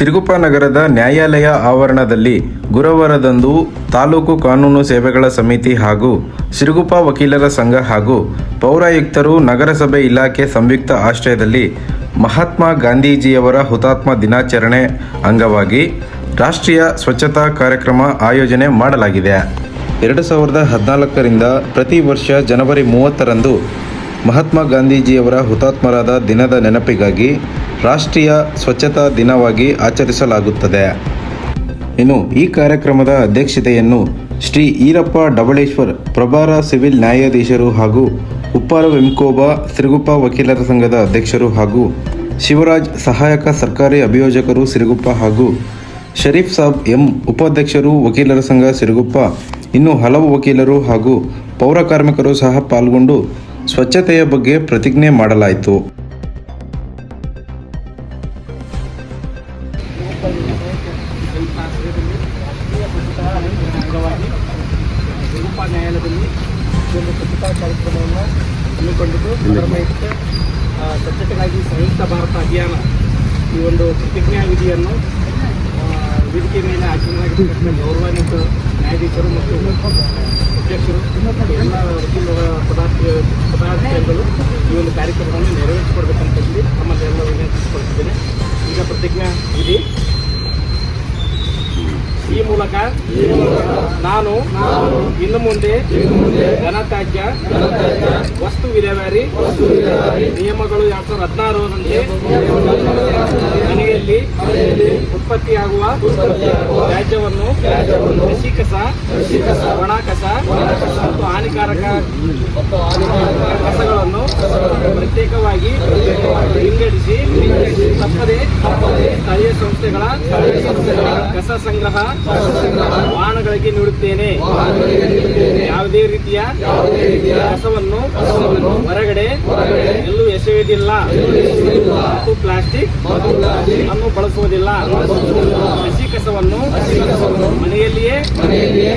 ಸಿರುಗುಪ್ಪ ನಗರದ ನ್ಯಾಯಾಲಯ ಆವರಣದಲ್ಲಿ ಗುರುವಾರದಂದು ತಾಲೂಕು ಕಾನೂನು ಸೇವೆಗಳ ಸಮಿತಿ ಹಾಗೂ ಸಿರುಗುಪ್ಪ ವಕೀಲರ ಸಂಘ ಹಾಗೂ ಪೌರಾಯುಕ್ತರು ನಗರಸಭೆ ಇಲಾಖೆ ಸಂಯುಕ್ತ ಆಶ್ರಯದಲ್ಲಿ ಮಹಾತ್ಮ ಗಾಂಧೀಜಿಯವರ ಹುತಾತ್ಮ ದಿನಾಚರಣೆ ಅಂಗವಾಗಿ ರಾಷ್ಟ್ರೀಯ ಸ್ವಚ್ಛತಾ ಕಾರ್ಯಕ್ರಮ ಆಯೋಜನೆ ಮಾಡಲಾಗಿದೆ. ಎರಡು ಸಾವಿರದ ಹದಿನಾಲ್ಕರಿಂದ ಪ್ರತಿ ವರ್ಷ ಜನವರಿ ಮೂವತ್ತರಂದು ಮಹಾತ್ಮ ಗಾಂಧೀಜಿಯವರ ಹುತಾತ್ಮರಾದ ದಿನದ ನೆನಪಿಗಾಗಿ ರಾಷ್ಟ್ರೀಯ ಸ್ವಚ್ಛತಾ ದಿನವಾಗಿ ಆಚರಿಸಲಾಗುತ್ತದೆ. ಇನ್ನು ಈ ಕಾರ್ಯಕ್ರಮದ ಅಧ್ಯಕ್ಷತೆಯನ್ನು ಶ್ರೀ ಈರಪ್ಪ ಡಬಳೇಶ್ವರ್, ಪ್ರಭಾರ ಸಿವಿಲ್ ನ್ಯಾಯಾಧೀಶರು ಹಾಗೂ ಉಪ್ಪಾರ ವೆಂಕೋಬ, ಸಿರುಗುಪ್ಪ ವಕೀಲರ ಸಂಘದ ಅಧ್ಯಕ್ಷರು ಹಾಗೂ ಶಿವರಾಜ್ ಸಹಾಯಕ ಸರ್ಕಾರಿ ಅಭಿಯೋಜಕರು ಸಿರುಗುಪ್ಪ ಹಾಗೂ ಶರೀಫ್ ಸಾಬ್ ಎಂ ಉಪಾಧ್ಯಕ್ಷರು ವಕೀಲರ ಸಂಘ ಸಿರುಗುಪ್ಪ, ಇನ್ನು ಹಲವು ವಕೀಲರು ಹಾಗೂ ಪೌರ ಕಾರ್ಮಿಕರು ಸಹ ಪಾಲ್ಗೊಂಡು ಸ್ವಚ್ಛತೆಯ ಬಗ್ಗೆ ಪ್ರತಿಜ್ಞೆ ಮಾಡಲಾಯಿತು. ನ್ಯಾಯಾಲಯದಲ್ಲಿ ಈ ಒಂದು ಸ್ವಚ್ಛತಾ ಕಾರ್ಯಕ್ರಮವನ್ನು ಹಮ್ಮಿಕೊಂಡಿದ್ದು ಧರ್ಮಯುಕ್ತ ಸಂಯುಕ್ತ ಭಾರತ ಅಭಿಯಾನ ಈ ಒಂದು ಪ್ರತಿಜ್ಞಾ ವಿಧಿಯನ್ನು ವೇದಿಕೆ ಮೇಲೆ ಆಚರಣೆ ಗೌರವಾನ್ವಿತ ನ್ಯಾಯಾಧೀಶರು ಮತ್ತು ಅಧ್ಯಕ್ಷರು ಎಲ್ಲ ವಕೀಲರ ಪದಾರ್ಥ ಪದಾಧಿಕಾರಿಗಳು ಈ ಒಂದು ಕಾರ್ಯಕ್ರಮವನ್ನು ಮೂಲಕ ನಾನು ಇನ್ನು ಮುಂದೆ ಘನತ್ಯಾಜ್ಯ ವಸ್ತು ವಿಲೇವಾರಿ, ನಿಯಮಗಳು ಎರಡ್ ಸಾವಿರದ ಹದಿನಾರರಂತೆ ಮನೆಯಲ್ಲಿ ಉತ್ಪತ್ತಿಯಾಗುವ ತ್ಯಾಜ್ಯವನ್ನು ಕೃಷಿ ಕಸ, ಒಣ ಕಸ ಮತ್ತು ಹಾನಿಕಾರಕ ಕಸಗಳನ್ನು ಪ್ರತ್ಯೇಕವಾಗಿ ವಿಂಗಡಿಸಿ ತಪ್ಪದೇ ಸ್ಥಳೀಯ ಸಂಸ್ಥೆಗಳ ಕಸ ಸಂಗ್ರಹ ವಾಹನಗಳಿಗೆ ನೀಡುತ್ತೇನೆ. ಯಾವುದೇ ರೀತಿಯ ಕಸವನ್ನು ಹೊರಗಡೆ ಎಲ್ಲೂ ಎಸೆಯುವುದಿಲ್ಲ. ಮತ್ತು ಪ್ಲಾಸ್ಟಿಕ್ ಅನ್ನು ಬಳಸುವುದಿಲ್ಲ. ಕಸವನ್ನು ಮನೆಯಲ್ಲಿಯೇ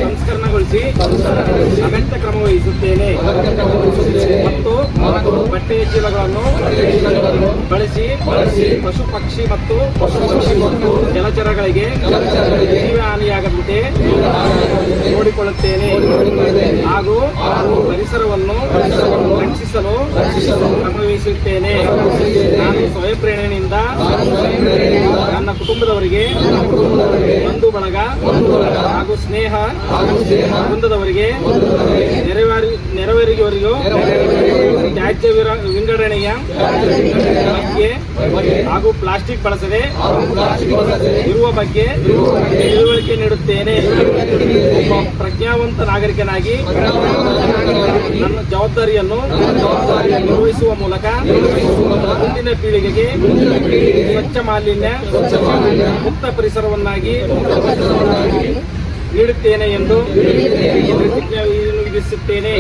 ಸಂಸ್ಕರಣಗೊಳಿಸಿ ಅಗತ್ಯ ಕ್ರಮ ವಹಿಸುತ್ತೇನೆ. ಮತ್ತು ಬಟ್ಟೆಯ ಚೀಲಗಳನ್ನು ಬಳಸಿ ಪಶು ಪಕ್ಷಿ ಮತ್ತು ಜಲಚರಗಳಿಗೆ ಜೀವ ಹಾನಿಯಾಗದಂತೆ ನೋಡಿಕೊಳ್ಳುತ್ತೇನೆ. ಹಾಗೂ ಪರಿಸರವನ್ನು ರಕ್ಷಿಸಲು ಕ್ರಮವಹಿಸುತ್ತೇನೆ ನಾನು ಸ್ವಯಂ ಪ್ರೇರಣೆಯಿಂದ ಕುಟುಂಬದವರಿಗೆ ಬಂಧು ಬಳಗ ಹಾಗೂ ಸ್ನೇಹ ವೃಂದದವರಿಗೆ ನೆರವೇರಿ ನೆರವೇರಿಗೆವರಿಗೂ ತ್ಯಾಜ್ಯ ವಿಂಗಡಣೆಯ ಬಗ್ಗೆ ಹಾಗೂ ಪ್ಲಾಸ್ಟಿಕ್ ಬಳಸದೆ ಇರುವ ಬಗ್ಗೆ ತಿಳುವಳಿಕೆ ನೀಡುತ್ತೇನೆ. ಪ್ರಜ್ಞಾವಂತ ನಾಗರಿಕನಾಗಿ ನನ್ನ ಜವಾಬ್ದಾರಿಯನ್ನು ನಿರ್ವಹಿಸುವ ಮೂಲಕ ಮುಂದಿನ ಪೀಳಿಗೆಗೆ ಸ್ವಚ್ಛ ಮಾಲಿನ್ಯ ಮುಕ್ತ ಪರಿಸರವನ್ನಾಗಿ ನೀಡುತ್ತೇನೆ ಎಂದು ವಿಧಿಸುತ್ತೇನೆ.